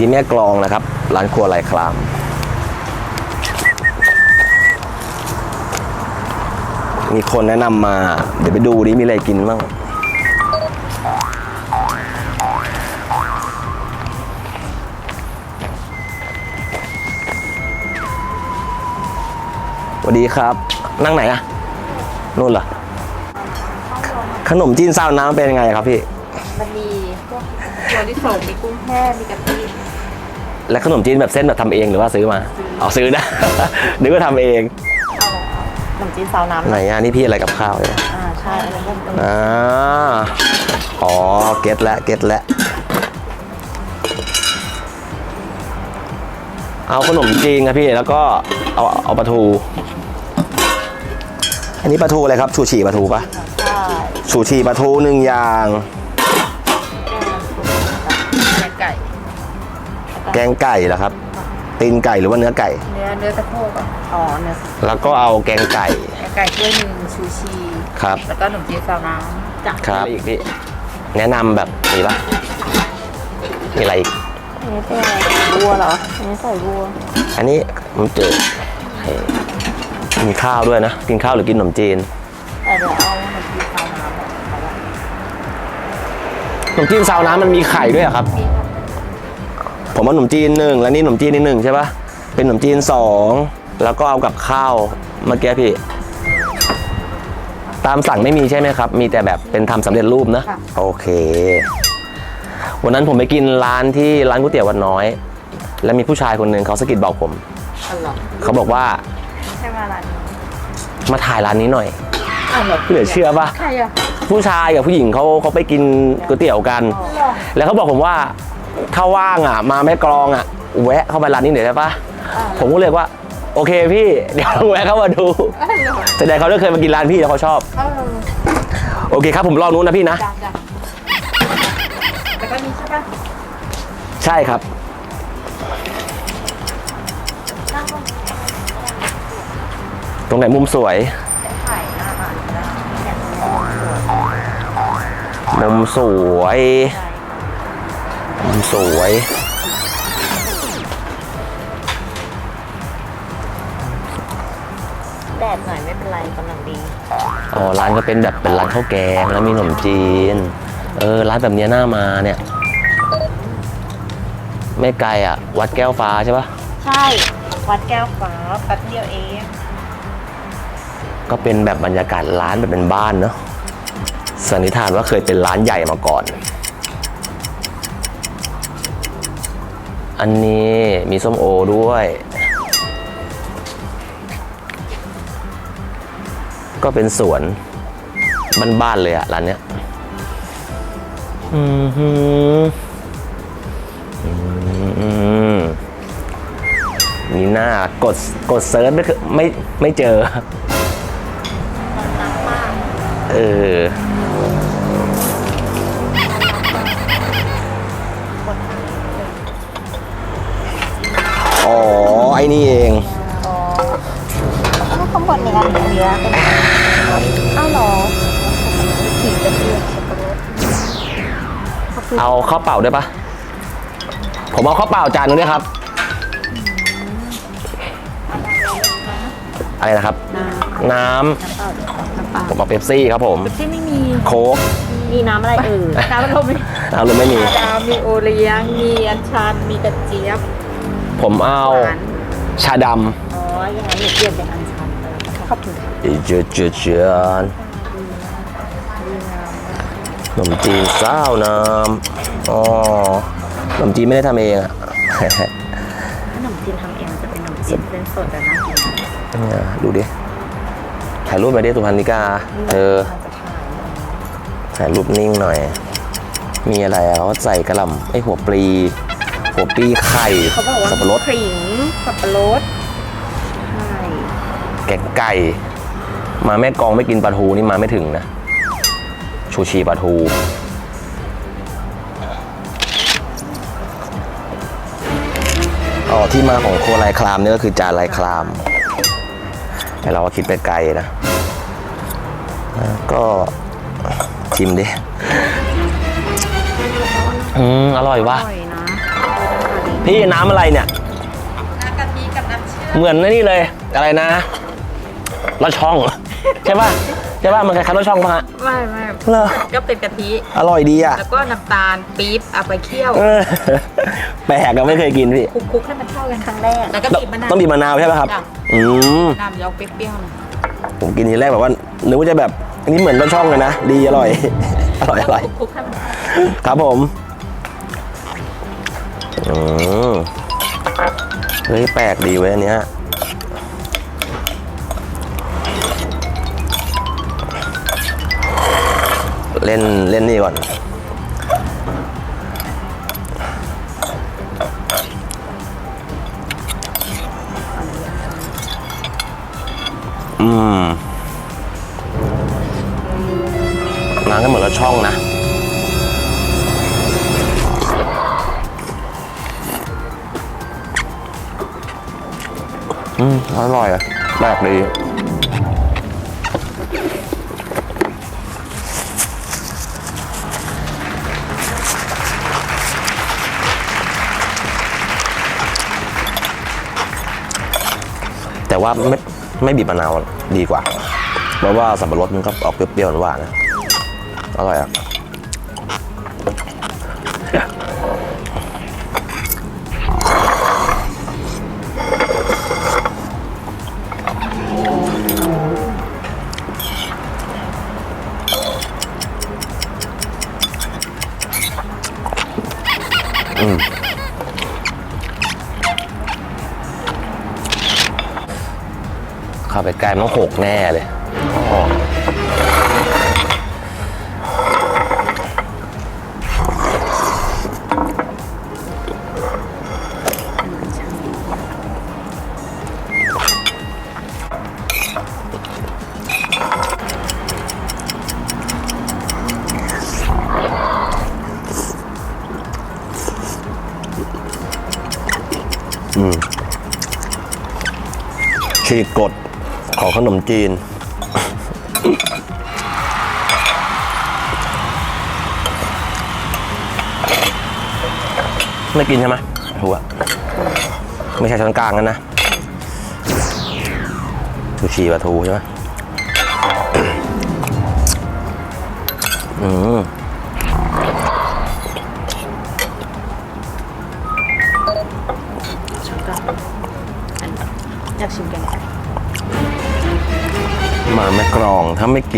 ที่แม่กลองนะครับ ร้านครัวลายครามมีคนแนะนำมา เดี๋ยวไปดูดิมีอะไรกินบ้างสวัสดีครับ นั่งไหนอะนู่นเหรอ ขนมจีนซาวน้ำเป็นยังไงครับพี่ มันมีพวกตัวที่สองมีกุ้งแห้งมีกะทิ และขนมจีนแบบเส้นแบบทำเองหรือว่าซื้อมาเอาซื้อนะนึกว่าทำเองเอาอะไรเอาขนมจีนซาวน้ำไหนอะนี่พี่อะไรกับข้าวเนี่ยอ่าใช่อันนี้เริ่มต้นอ่าอ๋อเก็ตแล้วเก็ตแล้วเอาขนมจีนครับพี่แล้วก็เอาเอาปลาทู อันนี้ปลาทูอะไรครับชูชีปลาทูปะใช่ชูชีปลาทูหนึ่งอย่าง กงไก่เหรอครับ ตีนไก่หรือว่าเนื้อไก่ เนื้อเนื้อตะโพกอะอ๋อเนื้อแล้วก็เอาแกงไก่แกงไก่ถ้วยหนึ่งชูชีครับ แล้วก็ขนมจีนซาวน้ำจ้ะครับอีกพี่แนะนำแบบนี้ปะมีอะไรอีก อันนี้เป็นอะไรบัวเหรออันนี้ใส่บัวอันนี้มันเจอให้กินข้าวด้วยนะ กินข้าวหรือกินขนมจีนแต่เดี๋ยวเอาขนมจีนซาวน้ำอะเอาไว้ขนมจีนซาวน้ำมันมีไข่ด้วยเหรอครับ ผมเอาขนมจีนหนึ่งแล้วนี่ขนมจีนนี่หนึ่งใช่ปะเป็นขนมจีนสองแล้วก็เอากับข้าวเมื่อกี้พี่ ตามสั่งไม่มีใช่ไหมครับ มีแต่แบบเป็นทำสำเร็จรูปนะ โอเค วันนั้นผมไปกินร้านที่ร้านก๋วยเตี๋ยววัดน้อย แล้วมีผู้ชายคนหนึ่งเขาสะกิดบอกผมอ๋อเหรอเขาบอกว่าใช่มาร้านนี้มาถ่ายร้านนี้หน่อยอ้าวเหรอเหลือเชื่อปะใครอะผู้ชายกับผู้หญิงเขาเขาไปกินก๋วยเตี๋ยวกันเหรอแล้วเขาบอกผมว่า ถ้าว่างอะ มาแม่กลองอะ แวะเข้าไปร้านนี้หน่อยได้ปะอ่าผมก็เลยว่า โอเคพี่ เดี๋ยวแวะเข้ามาดูอ้าวเหรอแสดงเขาได้เคยมากินร้านพี่แล้วเขาชอบเออโอเคครับผมรอนู้นนะพี่นะจ้ะจ้ะแล้วก็นี่ใช่ปะใช่ครับนั่งลงตรงไหนมุมสวยถ่ายหน้าอ่านนะเนี่ยมุมสวย มุมสวย แดดหน่อยไม่เป็นไรกำลังดี อ๋อ ร้านก็เป็นแบบเป็นร้านข้าวแกงแล้วมีขนมจีน เออ ร้านแบบเนี้ยน่ามาเนี่ย ไม่ไกลอะ วัดแก้วฟ้าใช่ปะใช่ วัดแก้วฟ้าแป๊บเดียวเองก็เป็นแบบบรรยากาศร้านแบบเป็นบ้านเนาะสันนิษฐานว่าเคยเป็นร้านใหญ่มาก่อน อันนี้มีส้มโอด้วย ก็เป็นสวนบ้านๆเลยอะร้านเนี้ยอืมฮึมนี่หน้ากดกดเซิร์ชไม่ไม่ไม่เจอเออ นี่เองอ๋อแล้วข้างบนในอันเนี้ยเป็นอ้าวเหรอขี่กระเทียมสับปะรดขอบคุณเอาข้าวเปล่าด้วยปะผมเอาข้าวเปล่าจานนึงด้วยครับ อะไรนะครับ น้น้ำน้ำเปล่าน้ำเปล่าำผมเอาเป๊ปซี่ครับผมที่ไม่มี โค้กมีน้ำอะไรเอ่ยน้ำมันลมมีเอาหรือไม่มีดาวมีโอเลี้ยงมีอัญชันมีกระเจี๊ยบ ผมเอาหวาน ชาดอ๋ออย่างนั้นหนูเปลี่ยนเป็นอัญชันเออขอบคุณค่ะเจอเจอเจอขนมจีนเศร้าน้ำอ๋อขนมจีนไม่ได้ทำเองอะ ขนมจีนทำเองจะเป็นขนมจีนเส้นสดแต่น่ากินเนี่ยดูดิ ถ่ายรูปไปดิสุพรรณิกา เออ จะถ่ายถ่ายรูปนิ่งหน่อย มีอะไรอะเขาใส่กระหล่ำไอ้หัวปลี หัวปลีไข่เขาบอกว่าสับปะรดขิงสับปะรดใช่แกงไก่ มาแม่กองไม่กินปลาทูนี่มาไม่ถึงนะ ชูชีปลาทูอ๋อที่มาของโคลายคลามเนี่ยก็คือจานลายคลาม แต่เราก็คิดไปไกลนะอะก็ชิมดิ อืม อร่อยอว่ะ พี่น้ำอะไรเนี่ย น้ำกะทิกับน้ำเชื่อมเหมือนไอ้นี่เลย อะไรนะลอดช่อง ใช่ป่ะใช่ป่ะมันคล้ายๆลอดช่องป่ะฮะไม่ไม่เหรอก็เป็นกะทิอร่อยดีอะ แล้วก็น้ำตาลปี๊บเอาไปเคี่ยวเออแปลกอะไม่เคยกินพี่คลุกๆให้มันเข้ากันครั้งแรกแล้วก็ต้องบีบมะนาวต้องบีบมะนาวใช่ป่ะครับ จ้ะอืมน้ำยอกเปรี้ยวๆหน่อยผมกินทีแรกแบบว่านึกว่าจะแบบอันนี้เหมือนลอดช่องเลยนะดีอร่อย อร่อยอร่อย คลุกๆให้มันเข้า ครับผม อืมเฮ้ยแปลกดีเว้ยอันเนี้ยเล่นเล่นนี่ก่อน ว่าไม่ไม่บีบมะนาวดีกว่า เพราะว่าสับปะรดมันก็ออกเปรี้ยวๆหวานๆนะอร่อยอะาไปใกล้มันหกแน่เลยอ๋อฉีกกฎ ขอขนมจีน ไม่กินใช่ไหมหัวไม่ใช่ช้อนกลางกันนะชูชีปลาทูใช่ไหมอืม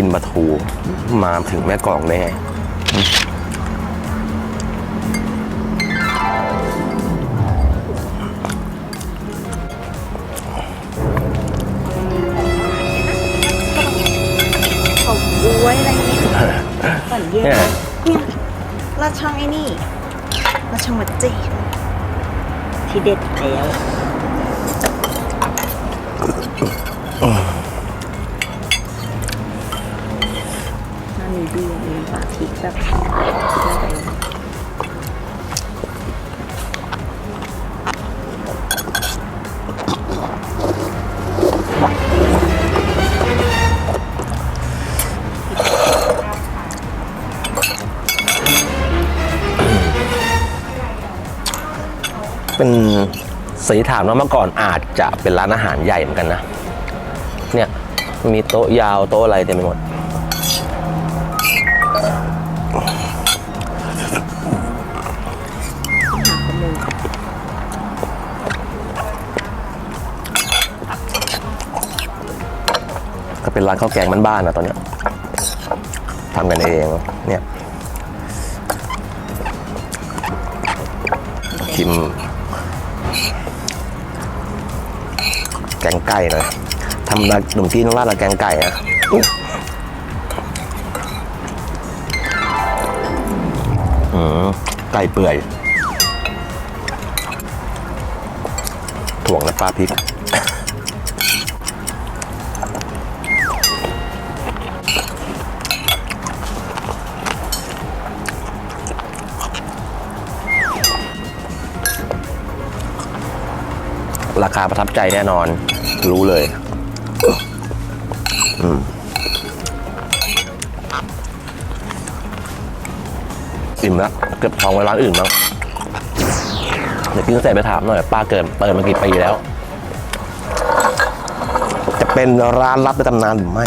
กินปลาทู มาถึงแม่กรองได้ไงเขาบ้วยอะไรนี่ฝันเย็นเนี่ยเนี่ยลอดช่องไอ้นี่ลอดช่องวัดเจดที่เด็ดแล้ว เบียร์มีปลาพริกแบบคิดว่าไปเป็นสันนิษฐานว่าเมื่อก่อนอาจจะเป็นร้านอาหารใหญ่เหมือนกันนะ เนี่ย มีโต๊ะยาวโต๊ะอะไรเต็มไปหมด เป็นร้านข้าวแกงบ้านๆนะตอนเนี้ยทำกันเองเนี่ยชิม แกงไก่หน่อยทำร้านขนมจีนราดละแกงไก่อะอไก่เปื่อย ถ่วงและปลาพริก ราคาประทับใจแน่นอน รู้เลย อืมอิ่มแล้วเก็บทองไว้ร้านอื่นบ้างดี๋ยวกินเสร็จไปถามหน่อย ป้าเกิดเปิดมากี่ปีแล้ว จะเป็นร้านลับในตำนานหรือไม่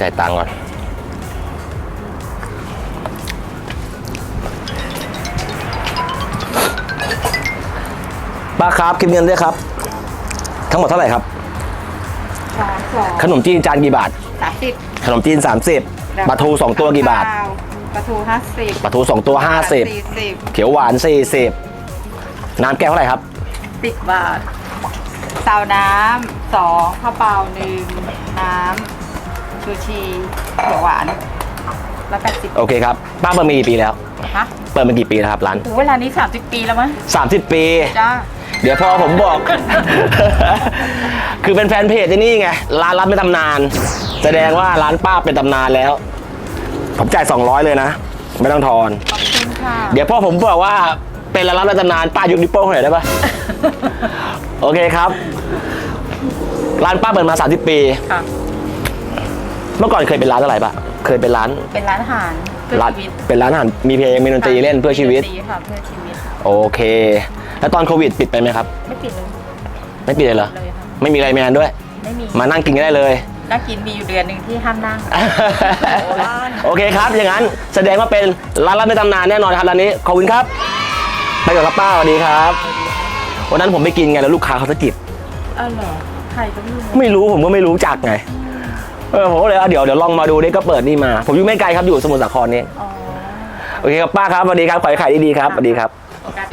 จ่ายตังค์ก่อน ป้าครับคิดเงินด้วยครับ ทั้งหมดเท่าไหร่ครับสองสองขนมจีนจานกี่บาท สามสิบขนมจีน 30ปลาทู2ตัวกี่บาทปลาทูห้าสิบปลาทู2ตัวสิบ50เขียวหวาน40น้ำแก้วเท่าไหร่ครับ สิบบาท ซาวน้ำสองข้าวเปล่าหนึ่งน้ำ ชูชีเขียวหวานแล้วแปดสิบโอเคครับป้าเปิดมากี่ปีแล้ว ฮะเปิดมากี่ปีแล้วครับร้านโอ้เวลานี้สามสิบปีแล้วมั้ง30 ปี จ้า เดี๋ยวพอผมบอก คือเป็นแฟนเพจที่นี่ไง ร้านรับไม่ตำนาน แสดงว่าร้านป้าเป็นตำนานแล้ว ผมจ่าย200 เลยนะ ไม่ต้องทอน ขอบคุณค่ะ เดี๋ยวพ่อผมบอกว่าเป็นร้านรับในตำนานป้ายกนิ้วโป้งให้หน่อยได้ปะ โอเคครับ ร้านป้าเปิดมา 30 ปี ค่ะ เมื่อก่อนเคยเป็นร้านอะไรปะเคยเป็นร้านเป็นร้านอาหารเพื่อร้านชีวิตเป็นร้านอาหารมีเพลงมีดนตรีเล่นเพื่อชีวิต ดนตรีค่ะเพื่อชีวิตโอเค แล้วตอนโควิดปิดไปไหมครับ ไม่ปิดเลยไม่ปิดเลยเหรอ เลยค่ะไม่มีอะไรแมนด้วย ไม่มีมานั่งกินกันได้เลยนักกินมีอยู่เดือนหนึ่งที่ห้ามนั่งโอเคครับ อย่างนั้นแสดงว่าเป็นร้านรับในตำนานแน่นอนครับร้านนี้ ขอบคุณครับ ไปก่อนครับป้าสวัสดีครับ วันนั้นผมไปกินไงแล้วลูกค้าเขาสะกิดอ้าวเหรอใครก็ไม่รู้ไม่รู้ผมก็ไม่รู้จักไง เออผมก็เลยเอาเดี๋ยวเดี๋ยวลองมาดูนี่ก็เปิดนี่มา ผมอยู่ไม่ไกลครับอยู่สมุทรสาครนี่ อ๋อ โอเคครับป้าครับสวัสดีครับขอให้ขายดีๆครับสวัสดีครับโอกาส